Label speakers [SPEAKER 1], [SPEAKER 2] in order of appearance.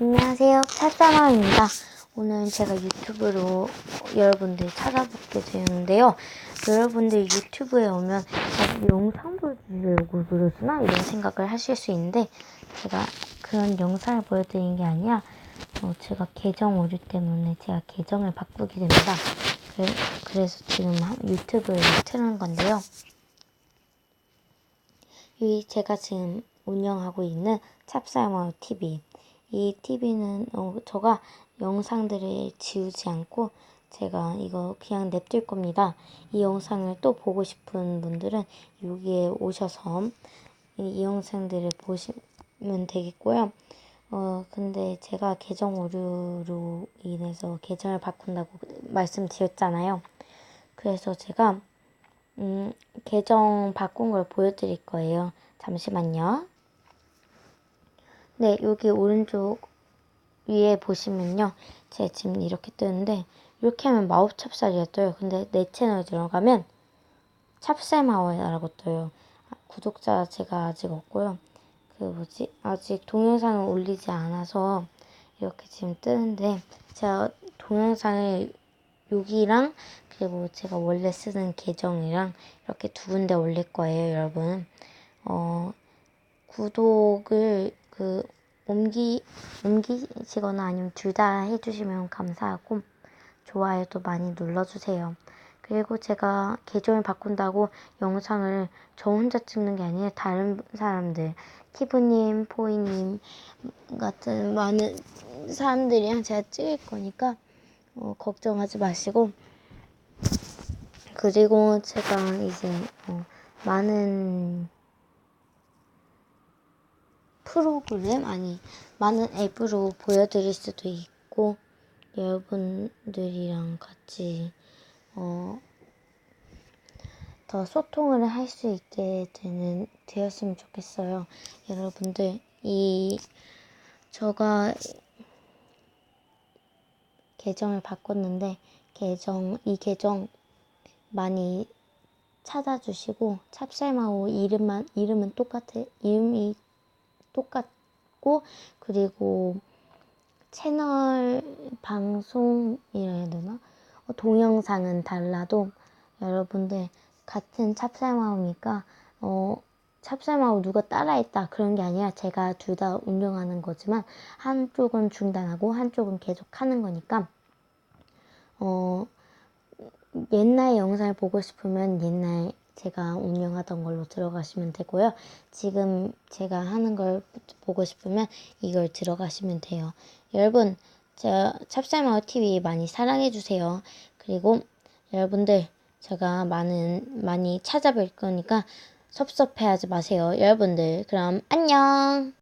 [SPEAKER 1] 안녕하세요. 찰사마입니다. 오늘 제가 유튜브로 여러분들 찾아뵙게 되는데요. 여러분들 유튜브에 오면 어, 영상 보여주려고 그러시나 이런 생각을 하실 수 있는데 제가 그런 영상을 보여드리는 게 아니라 어, 제가 계정 오류 때문에 제가 계정을 바꾸게 됩니다. 그래, 그래서 지금 한- 유튜브를 틀는 건데요. 이 제가 지금 운영하고 있는 찹쌀마을 TV. 이 TV는 어, 제가 영상들을 지우지 않고 제가 이거 그냥 냅둘 겁니다. 이 영상을 또 보고 싶은 분들은 여기에 오셔서 이, 이 영상들을 보시면 되겠고요. 어, 근데 제가 계정 오류로 인해서 계정을 바꾼다고 말씀드렸잖아요. 그래서 제가 음, 계정 바꾼 걸 보여드릴 거예요. 잠시만요. 네, 여기 오른쪽 위에 보시면요. 제가 지금 이렇게 뜨는데, 이렇게 하면 마법 찹쌀이가 떠요. 근데 내 채널 들어가면 찹쌀 마워라고 떠요. 아, 구독자 제가 아직 없고요. 그 뭐지? 아직 동영상을 올리지 않아서 이렇게 지금 뜨는데, 제가 동영상을 여기랑 그리고 제가 원래 쓰는 계정이랑 이렇게 두 군데 올릴 거예요, 여러분. 어, 구독을 그 옮기 옮기시거나 아니면 둘 다 해주시면 감사하고 좋아요도 많이 눌러주세요. 그리고 제가 계정을 바꾼다고 영상을 저 혼자 찍는 게 아니라 다른 사람들 키브님, 포이님 같은 많은 사람들이랑 제가 찍을 거니까 어, 걱정하지 마시고 그리고 제가 이제 어, 많은 프로그램 아니 많은 앱으로 보여드릴 수도 있고 여러분들이랑 같이 어, 더 소통을 할 수 있게 되는 되었으면 좋겠어요. 여러분들 이 저가 계정을 바꿨는데 계정 이 계정 많이 찾아주시고 찹쌀마오 이름만 이름은 똑같아 이름이 똑같고 그리고 채널 방송이라 해야 되나? 어, 동영상은 달라도 여러분들 같은 찹쌀마오니까 어 찹쌀마오 누가 따라했다 그런 게 아니라 제가 둘 다 운영하는 거지만 한쪽은 중단하고 한쪽은 계속 하는 거니까 어 옛날 영상을 보고 싶으면 옛날 제가 운영하던 걸로 들어가시면 되고요. 지금 제가 하는 걸 보고 싶으면 이걸 들어가시면 돼요. 여러분, 저 찹쌀마을 TV 많이 사랑해 주세요. 그리고 여러분들 제가 많은 많이 찾아뵐 거니까 섭섭해하지 마세요. 여러분들 그럼 안녕.